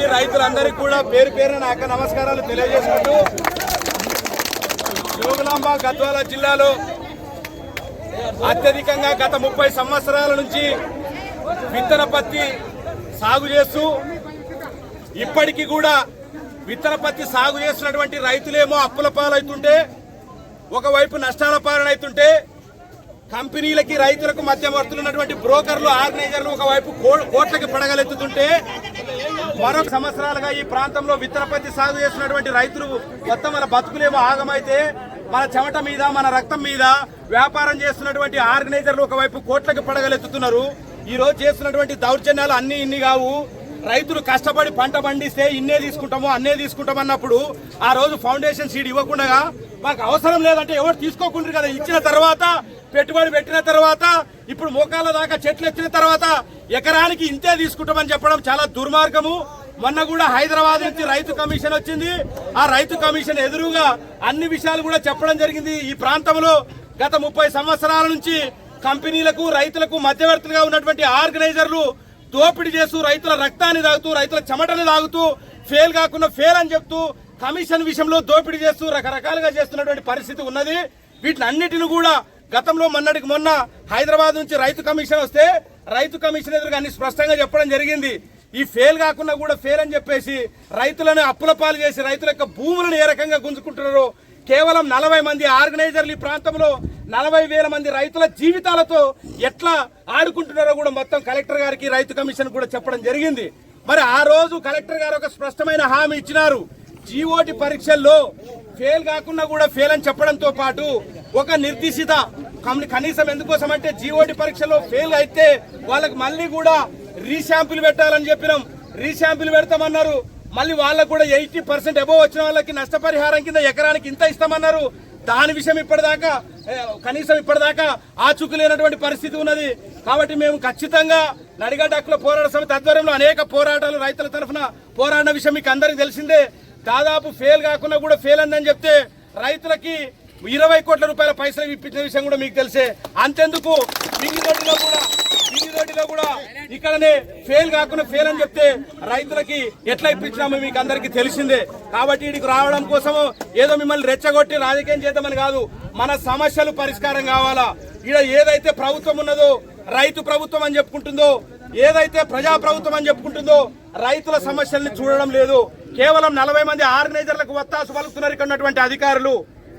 చేసినటువంటి రైతులందరికీ కూడా పేరు పేరున నా నమస్కారాలు తెలియజేసుకుంటూ జోగులాంబ గద్వాల జిల్లాలో అత్యధికంగా గత ముప్పై సంవత్సరాల నుంచి విత్తన పత్తి సాగు చేస్తూ ఇప్పటికీ కూడా విత్తన పత్తి సాగు చేస్తున్నటువంటి రైతులేమో అప్పుల పాలవుతుంటే ఒకవైపు నష్టాల పాలనవుతుంటే కంపెనీలకి రైతులకు మధ్యవర్తులు ఉన్నటువంటి బ్రోకర్లు ఆర్గనైజర్లు ఒకవైపు కో- కోట్లకి పడగలెత్తుతుంటే మరొక సంవత్సరాలుగా ఈ ప్రాంతంలో విత్తనపత్తి సాగు చేస్తున్నటువంటి రైతులు మొత్తం మన బతుకులేమో ఆగమైతే మన చెమట మీద మన రక్తం మీద వ్యాపారం చేస్తున్నటువంటి ఆర్గనైజర్లు ఒకవైపు కోట్లకి పడగలెత్తుతున్నారు. ఈ రోజు చేస్తున్నటువంటి దౌర్జన్యాలు అన్ని ఇన్ని కావు. రైతులు కష్టపడి పంట పండిస్తే ఇన్నే తీసుకుంటాము అన్నే తీసుకుంటాం అన్నప్పుడు ఆ రోజు ఫౌండేషన్ సీడ్ ఇవ్వకుండా మాకు అవసరం లేదంటే ఎవరు తీసుకోకుండా కదా. ఇచ్చిన తర్వాత పెట్టుబడి పెట్టిన తర్వాత ఇప్పుడు మోకాళ్ళ దాకా చెట్లు ఎత్తిన తర్వాత ఎకరానికి ఇంతే తీసుకుంటామని చెప్పడం చాలా దుర్మార్గము. మొన్న కూడా హైదరాబాద్ నుంచి రైతు కమిషన్ వచ్చింది. ఆ రైతు కమిషన్ ఎదురుగా అన్ని విషయాలు కూడా చెప్పడం జరిగింది. ఈ ప్రాంతంలో గత ముప్పై సంవత్సరాల నుంచి కంపెనీలకు రైతులకు మధ్యవర్తులుగా ఉన్నటువంటి ఆర్గనైజర్లు దోపిడీ చేస్తూ రైతుల రక్తాన్ని తాగుతూ రైతుల చెమటని తాగుతూ ఫెయిల్ కాకుండా ఫెయిల్ అని చెప్తూ కమిషన్ విషయంలో దోపిడీ చేస్తూ రకరకాలుగా చేస్తున్నటువంటి పరిస్థితి ఉన్నది. వీటిని అన్నిటిని కూడా గతంలో మొన్నటికి మొన్న హైదరాబాద్ నుంచి రైతు కమిషన్ వస్తే రైతు కమిషన్ ఎదురుగా అన్ని స్పష్టంగా చెప్పడం జరిగింది. ఈ ఫెయిల్ కాకుండా కూడా ఫెయిల్ అని చెప్పేసి రైతులను అప్పుల పాలు చేసి రైతుల యొక్క భూములను ఏ రకంగా గుంజుకుంటున్నారో కేవలం నలభై మంది ఆర్గనైజర్లు ఈ ప్రాంతంలో నలభై వేల మంది రైతుల జీవితాలతో ఎట్లా ఆడుకుంటున్నారో కూడా మొత్తం కలెక్టర్ గారికి రైతు కమిషన్ కూడా చెప్పడం జరిగింది. మరి ఆ రోజు కలెక్టర్ గారు ఒక స్పష్టమైన హామీ ఇచ్చినారు. జీఓటి పరీక్షల్లో ఫెయిల్ కాకుండా కూడా ఫెయిల్ అని చెప్పడంతో పాటు ఒక నిర్దేశిత కనీసం ఎందుకోసం అంటే జీఓటి పరీక్షలో ఫెయిల్ అయితే వాళ్ళకి మళ్ళీ కూడా రీశాంపుల్ పెట్టాలని చెప్పినాం. రీశాంపుల్ పెడతామన్నారు. మళ్ళీ వాళ్ళకు కూడా ఎయిటీ పర్సెంట్ అబోవ్ వచ్చిన వాళ్ళకి నష్టపరిహారం కింద ఎకరానికి ఇంత ఇస్తామన్నారు. దాని విషయం ఇప్పటిదాకా కనీసం ఇప్పటిదాకా ఆచూకు లేనటువంటి పరిస్థితి ఉన్నది. కాబట్టి మేము ఖచ్చితంగా నడిగడ్డ హక్కుల పోరాట సమితి ఆధ్వర్యంలో అనేక పోరాటాలు రైతుల తరఫున పోరాడిన విషయం మీకు అందరికీ తెలిసిందే. దాదాపు ఫెయిల్ కాకుండా కూడా ఫెయిల్ అందని చెప్తే రైతులకి ఇరవై కోట్ల రూపాయల పైసలు ఇప్పించిన విషయం కూడా మీకు తెలిసే. అంతెందుకు? మిగిలినట్టుగా కూడా పింగి కూడా ఇక్కడనే ఫెయిల్ కాకుండా ఫెయిల్ అని చెప్తే రైతులకి ఎట్లా ఇప్పించినామో మీకు అందరికీ తెలిసిందే. కాబట్టి ఇక్కడికి రావడం కోసము ఏదో మిమ్మల్ని రెచ్చగొట్టి రాజకీయం చేద్దామని కాదు మన సమస్యలు పరిష్కారం కావాలా? ఇక్కడ ఏదైతే ప్రభుత్వం ఉన్నదో రైతు ప్రభుత్వం అని చెప్పుకుంటుందో ఏదైతే ప్రజా ప్రభుత్వం అని చెప్పుకుంటుందో రైతుల సమస్యల్ని చూడడం లేదు. కేవలం నలభై మంది ఆర్గనైజర్లకు వత్తాసు పలుకుతున్నారు ఇక్కడ ఉన్నటువంటి అధికారులు.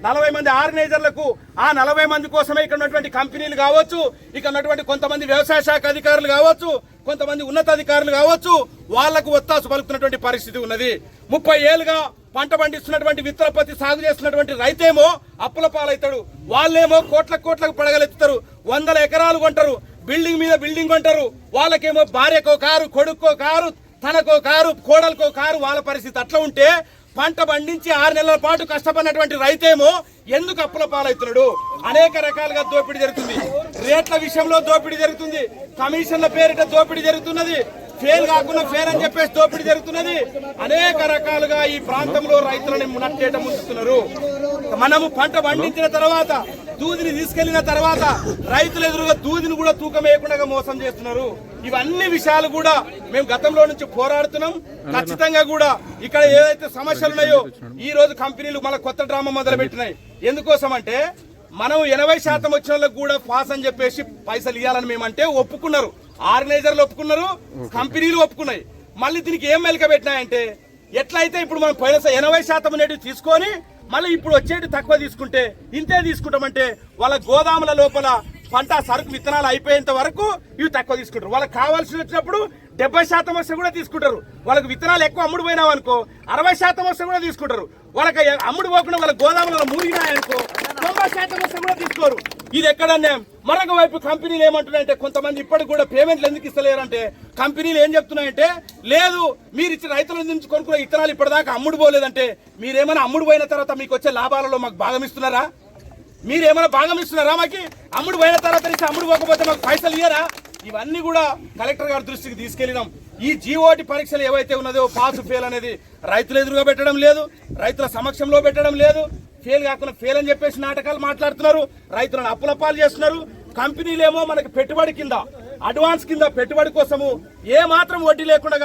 నలభై మంది ఆర్గనైజర్లకు ఆ నలభై మంది కోసమే ఇక్కడ ఉన్నటువంటి కంపెనీలు కావచ్చు ఇక్కడ ఉన్నటువంటి కొంతమంది వ్యవసాయ శాఖ అధికారులు కావచ్చు కొంతమంది ఉన్నతాధికారులు కావచ్చు వాళ్ళకు ఒత్తాసు పలుకుతున్నటువంటి పరిస్థితి ఉన్నది. ముప్పై ఏళ్ళుగా పంట పండిస్తున్నటువంటి విత్తనపత్తి సాగు చేస్తున్నటువంటి రైతేమో అప్పుల పాలవుతాడు. వాళ్ళేమో కోట్ల కోట్లకు పడగలెత్తుతారు వందల ఎకరాలు కొంటారు బిల్డింగ్ మీద బిల్డింగ్ కొంటారు వాళ్ళకేమో భార్యకో కారు కొడుక్కో కారు తనకో కారు కోడలకో కారు వాళ్ళ పరిస్థితి అట్లా ఉంటే పంట పండించి ఆరు నెలల పాటు కష్టపడినటువంటి రైతేమో ఎందుకు అప్పుల పాలవుతున్నాడు అనేక రకాలుగా దోపిడీ జరుగుతుంది. రేట్ల విషయంలో దోపిడీ జరుగుతుంది. కమిషన్ల పేరిట దోపిడీ జరుగుతున్నది. ఫెయిల్ కాకుండా ఫెయిల్ అని చెప్పేసి దోపిడీ జరుగుతున్నది. అనేక రకాలుగా ఈ ప్రాంతంలో రైతులని నట్టేట ముందుతున్నారు మనము పంట పండించిన తర్వాత దూదిని తీసుకెళ్ళిన తర్వాత రైతులు ఎదురుగా దూదిని కూడా తూకం వేయకుండా మోసం చేస్తున్నారు. ఇవన్నీ విషయాలు కూడా మేము గతంలో నుంచి పోరాడుతున్నాం. ఖచ్చితంగా కూడా ఇక్కడ ఏదైతే సమస్యలు ఉన్నాయో ఈ రోజు కంపెనీలు మళ్ళీ కొత్త డ్రామా మొదలు పెట్టినాయి ఎందుకోసం అంటే మనం ఎనభై శాతం వచ్చిన వాళ్ళకి కూడా పాస్ అని చెప్పేసి పైసలు ఇవ్వాలని మేమంటే ఒప్పుకున్నారు. ఆర్గనైజర్లు ఒప్పుకున్నారు కంపెనీలు ఒప్పుకున్నాయి. మళ్ళీ దీనికి ఏం మెలక పెట్టినాయంటే ఎట్లయితే ఇప్పుడు మనం పోయిన ఎనభై శాతం అనేటివి తీసుకొని మళ్ళీ ఇప్పుడు వచ్చేటి తక్కువ తీసుకుంటే ఇంతే తీసుకుంటామంటే వాళ్ళ గోదాముల లోపల పంట సరుకు విత్తనాలు అయిపోయేంత వరకు ఇవి తక్కువ తీసుకుంటారు. వాళ్ళకి కావాల్సి వచ్చినప్పుడు డెబ్బై శాతం వస్తే కూడా తీసుకుంటారు. వాళ్ళకి విత్తనాలు ఎక్కువ అమ్ముడు పోయినావు అనుకో అరవై శాతం వస్తే కూడా తీసుకుంటారు. వాళ్ళకి అమ్ముడు పోకుండా వాళ్ళ గోదాములలో మూడినాయనుకో శాతం వస్తే కూడా తీసుకోరు. ఇది ఎక్కడన్నా మరొక వైపు కంపెనీలు ఏమంటున్నాయంటే కొంతమంది ఇప్పటికి కూడా పేమెంట్లు ఎందుకు ఇస్తలేరంటే కంపెనీలు ఏం చెప్తున్నాయంటే లేదు మీరు ఇచ్చిన రైతుల నుంచి కొనుక్కున్న ఇత్తనాలు ఇప్పటిదాకా అమ్ముడు పోలేదంటే మీరేమైనా అమ్ముడు పోయిన తర్వాత మీకు వచ్చే లాభాలలో మాకు భాగం ఇస్తున్నారా? మీరేమైనా భాగం ఇస్తున్నారా మాకి? అమ్ముడు పోయిన తర్వాత నుంచి అమ్ముడు పోకపోతే మాకు పైసలు ఇయ్యరా? ఇవన్నీ కూడా కలెక్టర్ గారి దృష్టికి తీసుకెళ్ళినాం. ఈ జీవోటి పరీక్షలు ఏవైతే ఉన్నదో పాస్ ఫెయిల్ అనేది రైతులు ఎదురుగా పెట్టడం లేదు రైతుల సమక్షంలో పెట్టడం లేదు ఫెయిల్ కాకుండా ఫెయిల్ అని చెప్పేసి నాటకాలు మాట్లాడుతున్నారు. రైతులను అప్పులపాలు చేస్తున్నారు. కంపెనీలేమో మనకి పెట్టుబడి కింద అడ్వాన్స్ కింద పెట్టుబడి కోసము ఏ మాత్రం వడ్డీ లేకుండా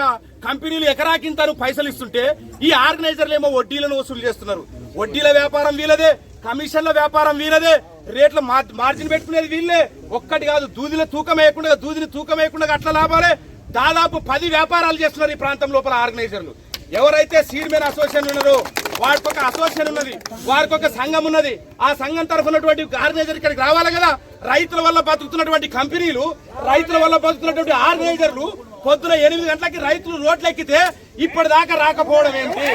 కంపెనీలు ఎకరాకింతను పైసలు ఇస్తుంటే ఈ ఆర్గనైజర్లు ఏమో వడ్డీలను వసూలు చేస్తున్నారు. వడ్డీల వ్యాపారం వీలదే కమిషన్ల వ్యాపారం వీలదే రేట్ల మార్- మార్జిన్ పెట్టుకునేది వీళ్ళే. ఒక్కటి కాదు దూదిన తూకం వేయకుండా దూదిని తూకం వేయకుండా అట్లా లాభాలే. దాదాపు పది వ్యాపారాలు చేస్తున్నారు ఈ ప్రాంతం లోపల ఆర్గనైజర్లు. ఎవరైతే సీడ్మెన్ అసోసియేషన్ ఉన్నారో వారికి ఒక అసోసియేషన్ ఉన్నది వారికి ఒక సంఘం ఉన్నది. ఆ సంఘం తరఫునటువంటి ఆర్గనైజర్ ఇక్కడికి రావాలి కదా. రైతుల వల్ల బతుకుతున్నటువంటి కంపెనీలు రైతుల వల్ల బతుకుతున్నటువంటి ఆర్గనైజర్లు పొద్దున ఎనిమిది గంటలకి రైతులు రోడ్లెక్కితే ఇప్పటిదాకా రాకపోవడం ఏంటి?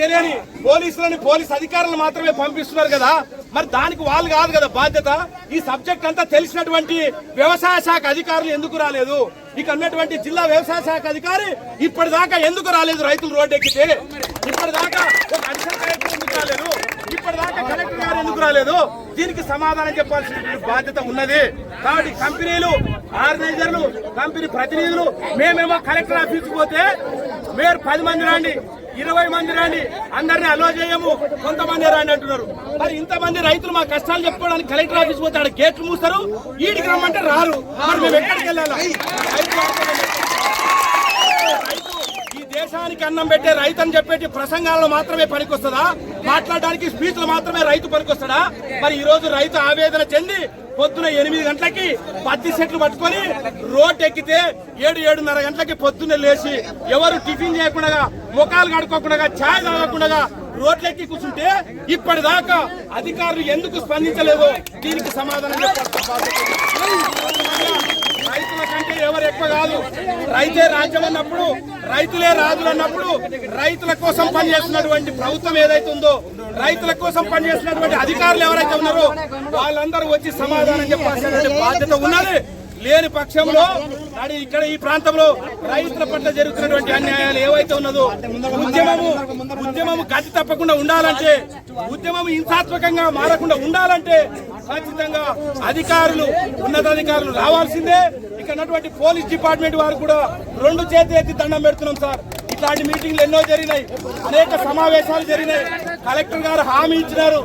తెలియని పోలీసులని పోలీస్ అధికారులు మాత్రమే పంపిస్తున్నారు కదా. మరి దానికి వాళ్ళు కాదు కదా బాధ్యత. ఈ సబ్జెక్ట్ అంతా తెలిసినటువంటి వ్యవసాయ శాఖ అధికారులు ఎందుకు రాలేదు? ఇక ఉన్నటువంటి జిల్లా వ్యవసాయ శాఖ అధికారి ఇప్పటిదాకా ఎందుకు రాలేదు రైతులు రోడ్డు ఎక్కితే ఇప్పటిదాకా ఒక ఎందుకు రాలేదు? ఇప్పటిదాకా కలెక్టర్ గారు ఎందుకు రాలేదు? దీనికి సమాధానం చెప్పాల్సిన బాధ్యత ఉన్నది. కాబట్టి కంపెనీలు ఆర్గనైజర్లు కంపెనీ ప్రతినిధులు మేమేమో కలెక్టర్ ఆఫీస్కి పోతే మీరు పది మంది రండి ఇరవై మంది రండి అందరిని అలో చేయము కొంతమంది రండి అంటున్నారు. మరి ఇంతమంది రైతులు మా కష్టాలు చెప్పుకోవడానికి కలెక్టర్ ఆఫీస్ పోతే ఆడ గేట్లు మూస్తారు ఈడికి రమ్మంటే రారు. మరి మేము ఎక్కడికి వెళ్ళాలి? ఈ దేశానికి అన్నం పెట్టే రైతు అని చెప్పేటి ప్రసంగాలలో మాత్రమే పనికొస్తుందా? మాట్లాడడానికి స్పీచ్లు మాత్రమే రైతు పనికొస్తాడా? మరి ఈ రోజు రైతు ఆవేదన చెంది పొద్దున ఎనిమిది గంటలకి పత్తి సెట్లు పట్టుకొని రోడ్ ఎక్కితే ఏడు ఏడున్నర గంటలకి పొద్దున్నే లేచి ఎవరు టిఫిన్ చేయకుండా ముఖాలు కడుక్కోకుండా ఛాయ్ తాగకుండా రోడ్లెక్కి కూర్చుంటే ఇప్పటిదాకా అధికారులు ఎందుకు స్పందించలేదు దీనికి సమాధానం చెప్పాల్సిన బాధ్యత ఉంది. రైతుల కంటే ఎవరు ఎక్కువ కాదు. రైతే రాజ్యం అన్నప్పుడు రైతులే రాజులు అన్నప్పుడు రైతుల కోసం పనిచేస్తున్నటువంటి ప్రభుత్వం ఏదైతే ఉందో రైతుల కోసం పనిచేస్తున్నటువంటి అధికారులు ఎవరైతే ఉన్నారో వాళ్ళందరూ వచ్చి సమాధానం చెప్పాల్సినటువంటి బాధ్యత ఉన్నది. లేని పక్షంలో నాడు ఇక్కడ ఈ ప్రాంతంలో రైతుల పట్ల జరుగుతున్నటువంటి అన్యాయాలు ఏవైతే ఉన్నదో ఉద్యమము ఉద్యమము గతి తప్పకుండా ఉండాలంటే ఉద్యమం హింసాత్మకంగా మారకుండా ఉండాలంటే ఖచ్చితంగా అధికారులు ఉన్నతాధికారులు రావాల్సిందే. ఇక్కడ ఉన్నటువంటి పోలీస్ డిపార్ట్మెంట్ వారు కూడా రెండు చేతి ఎత్తి దండం పెడుతున్నాం సార్. ఇట్లాంటి మీటింగ్లు ఎన్నో జరిగినాయి. అనేక సమావేశాలు జరిగినాయి. కలెక్టర్ గారు హామీ ఇచ్చినారు.